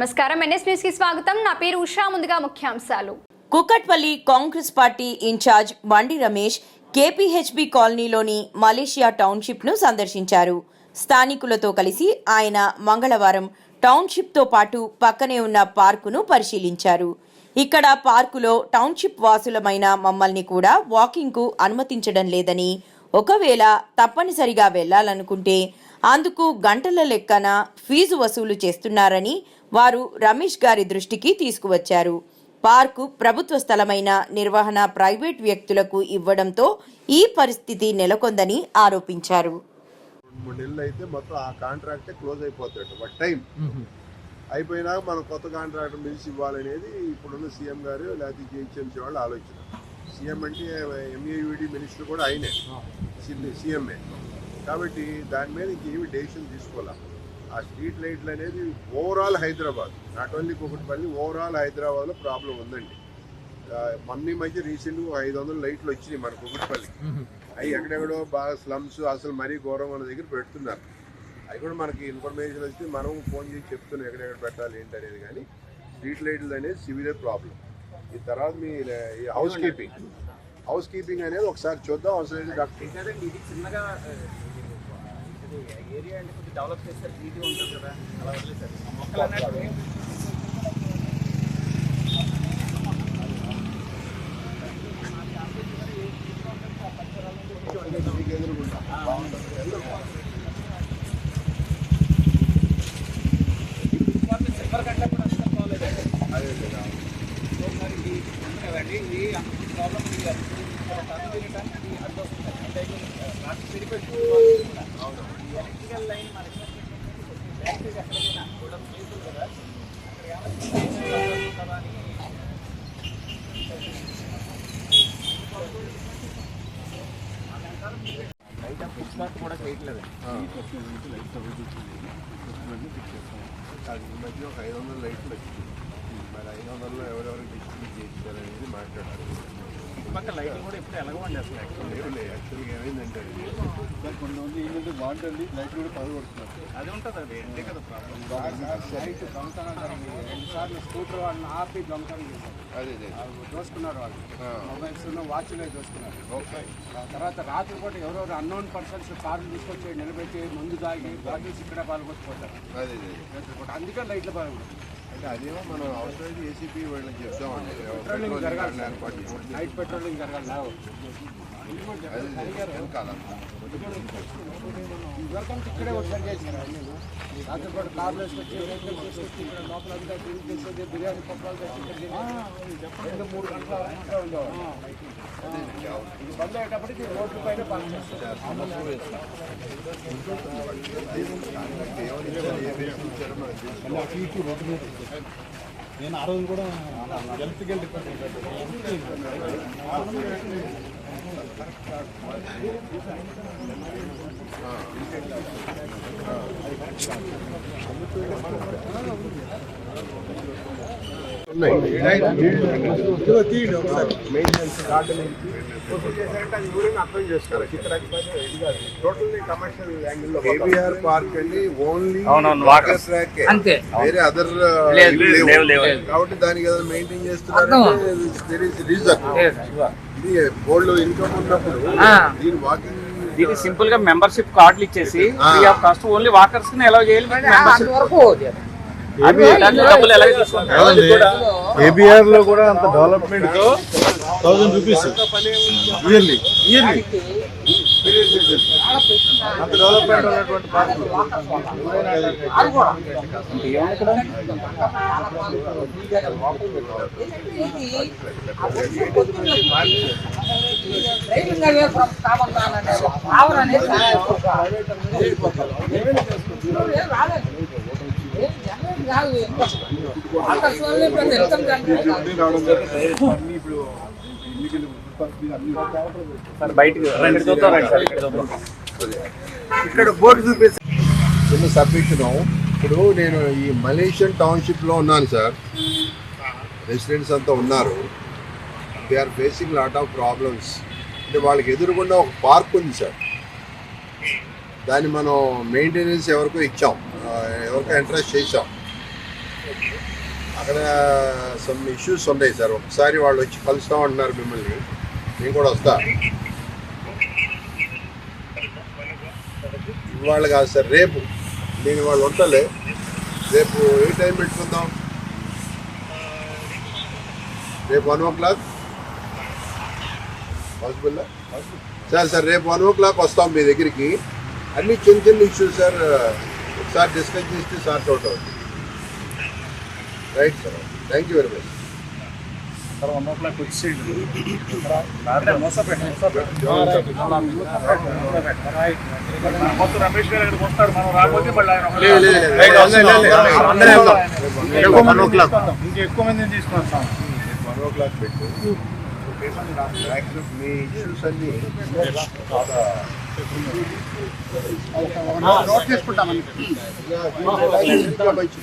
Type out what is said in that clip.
నమస్కారం. ఎన్ఎస్ న్యూస్కి స్వాగతం. నా పేరు ఉషా. ముందుగా ముఖ్యాంశాలు. Kukatpally Congress party in-charge Bandi Ramesh KPHB కాలనీలోని మలేషియా టౌన్షిప్ను సందర్శించారు. స్థానికులతో కలిసి ఆయన మంగళవారం టౌన్షిప్తో పాటు పక్కనే ఉన్న పార్కును పరిశీలించారు. ఇక్కడ పార్కులో టౌన్షిప్ వాసులమైన మమ్మల్ని కూడా వాకింగ్కు అనుమతించడం లేదని ఒకవేళ తప్పనిసరిగా వెళ్ళాలనుకుంటే అందుకు గంటల లెక్కన ఫీజు వసూలు చేస్తున్నారని వారు రమేష్ గారి దృష్టికి తీసుకువచ్చారు. పార్కు ప్రభుత్వ స్థలమైన నిర్వహణ ప్రైవేట్ వ్యక్తులకు ఇవ్వడంతో ఈ పరిస్థితి నెలకొందని ఆరోపించారు. రెండు మూడు నెలలు అయితే మొత్తం ఆ కాంట్రాక్టే క్లోజ్ అయిపోతాడు. టైం అయిపోయినాక మనం కొత్త కాంట్రాక్ట్ పిలిచి ఇవ్వాలనేది ఇప్పుడున్న సీఎం గారు లేకపోతే జిహెచ్ఎంసీ వాళ్ళ ఆలోచన. సీఎం అంటే ఎంఏయుడి మినిస్టర్ కూడా ఆయనే. సీఎంఏ. కాబట్టి దాని మీద ఇంకేమి డెసిషన్ తీసుకోవాలా? ఆ స్ట్రీట్ లైట్లు అనేది overall Hyderabad. Not only Kukatpally overall హైదరాబాద్లో ప్రాబ్లం ఉందండి. మొన్న మధ్య రీసెంట్గా ఐదు వందల లైట్లు వచ్చినాయి మన కుకట్పల్లి. అవి ఎక్కడెక్కడో బాగా స్లమ్స్ అసలు మరీ ఘోరం ఉన్న దగ్గర పెడుతున్నారు. అవి కూడా మనకి ఇన్ఫర్మేషన్ వస్తే మనం ఫోన్ చేసి చెప్తున్నాం ఎక్కడెక్కడ పెట్టాలి ఏంటి అనేది కానీ స్ట్రీట్ లైట్లు అనేది సివియర్ ప్రాబ్లం. ఈ తర్వాత మీ హౌస్ కీపింగ్ హౌస్ కీపింగ్ అనేది ఒకసారి చూద్దాం. అవసరం డాక్టర్ కాదండి ఇది చిన్నగా ఆ, ఇది ఏరియా అంటే కొంచెం డెవలప్ చేస్తే నీట్గా ఉంటుంది కదా అలా వదిలేసారు మొక్కలు అనేవి మీకు ఎదురుకుంటా బాగుంటుంది వెళ్దాం. సిల్వర్ కట్ల కూడా అంత బాగోలేదండి అదే లేదా సో మరి ఇది ఉంది కదండి ఇది అంత ప్రాబ్లం ఇది టర్న్ చేయడానికి ఇది అడ్డు వస్తుంది అంటే ట్రాఫిక్ పెరిగిపోయి ఈ ఎలక్ట్రికల్ లైన్ మనకి బ్యాటరీస్ ఎక్కడైనా కూడా ప్లేస్ ఉంది కదా అక్కడ ఏమైనా ఉంటుందా అని లైట్ ఆఫ్ ఫిక్స్ కూడా ఫిఫ్టీన్ నుంచి లైట్ తగ్గుతుంది ఫిఫ్టీన్ ఫిక్స్ చేస్తాం కానీ ఈ మధ్య ఒక ఐదు వందల లైట్లు వచ్చింది మరి ఐదు వందల్లో ఎవరెవరికి డిస్ట్రిబ్యూట్ చేయించారనేది మాట్లాడాలి. కూడా ఎలాగోండి అసలు యాక్చువల్గా ఏమైందంటే కొంతమంది బాగుంటుంది లైట్ కూడా అది ఉంటుంది అది అంతే కదా ప్రాబ్లం లైట్ దొంగతనం జరిగింది రెండుసార్లు స్కూటర్ వాళ్ళని ఆపి దొంగతనం చేశారు. అదే అదే. వాళ్ళు దోసుకున్నారు వాళ్ళు. ఆ. మొబైల్స్ వాచ్లు దోసుకున్నారు. ఓకే. ఆ తర్వాత రాత్రి పూట ఎవరెవరు అన్నోన్ పర్సన్స్ కార్లు తీసుకొచ్చి నిలబెట్టి మందు తాగి బాటిల్స్ ఇక్కడ పాల్గొచ్చిపోతారు అదే అదే. రాత్రి పూట. అందుకే లైట్లు పాల్గొంటారు అంటే అదేమో మనం అవసరమైతే ఏసీపీ వాళ్ళకి చెప్దామండి. పెట్రోలింగ్ పెట్రోల్ జరగాలి సార్. ఏర్పాటు చేసి. నైట్ పెట్రోలింగ్ జరగాలి లేవు అదే అదే వెనకాల ఇదివరకు ఇక్కడే ఒకసారి చేశారు? అన్నీ రాత్రి పూట కార్లు వేసుకొచ్చి రేట్లు తీసుకొచ్చి ఇక్కడ లోపల అంతా డ్రింక్ చేసేది బిర్యానీ పప్పాలు తెచ్చి ఇక్కడ తినేది. రెండు మూడు గంటల వరకు ఉండేవారు ఇది బంద్ అయ్యేటప్పటికి రోడ్ల పైన పని చేస్తారు. నేను ఆ రోజు కూడా electrical department maintenance KBR park అండి ఓన్లీ వాటర్ ట్రాక్. వేరే అదర్. కాబట్టి దానికి ఏదో మెయింటైన్ చేస్తున్నారు రీజన్ ఇది బోర్డు ఇన్కమ్ ఉన్నప్పుడు ఆ. దీని వాకింగ్ దీనికి సింపుల్గా మెంబర్షిప్ కార్డులు ఇచ్చేసి ఫ్రీ ఆఫ్ కాస్ట్ ఓన్లీ వాకర్స్ని ఎలా చేయాలి మెంబర్షిప్ ఏబిఆర్లో కూడా అంత development thousand rupees yearly yearly అంత డెవలప్మెంట్ ఉన్నటువంటి పార్కులు సార్ బయటికి ఇక్కడ చూద్దాం రండి సార్ ఇక్కడ చూద్దాం. ఇక్కడ బోర్డు చూపిస్తే. చిన్న సబ్మిషన్. ఇప్పుడు నేను ఈ మలేషియన్ టౌన్షిప్లో ఉన్నాను సార్. రెసిడెంట్స్ అంతా ఉన్నారు. They are facing lot of problems అంటే వాళ్ళకి ఎదురుకుండా ఒక పార్క్ ఉంది సార్. దాన్ని మనం మెయింటెనెన్స్ ఎవరికో ఇచ్చాం. ఎవరికో ఇంట్రెస్ట్ చేసాం అక్కడ సమ్ ఇష్యూస్ ఉన్నాయి సార్. ఒకసారి వాళ్ళు వచ్చి కలుస్తాం అంటున్నారు మిమ్మల్ని. నేను కూడా వస్తా. ఇవాళ కాదు సార్ రేపు. నేను వాళ్ళు ఉంటలే రేపు ఏ టైం పెట్టుకుందాం? రేపు one o'clock? Possible sir sir రేపు వన్ ఓ క్లాక్ వస్తాం మీ దగ్గరికి. అన్ని చిన్న చిన్న ఇష్యూస్ సార్ ఒకసారి డిస్కస్ చేస్తే సార్ట్ అవుట్ అవుతుంది. Right sir thank you very much sir one o'clock వచ్చేయండి మొత్తం రమేష్ గారు ఇక్కడికి వస్తారు. మనం రాకపోతే మళ్ళీ ఆయన వన్ ఓ క్లాక్. ఇంకా ఎక్కువ మందిని తీసుకొని వస్తాం వన్ ఓ క్లాక్ పెట్టు. మీ ఇష్యూస్ అన్ని నోట్ చేసుకుంటాం ఇంకా మంచి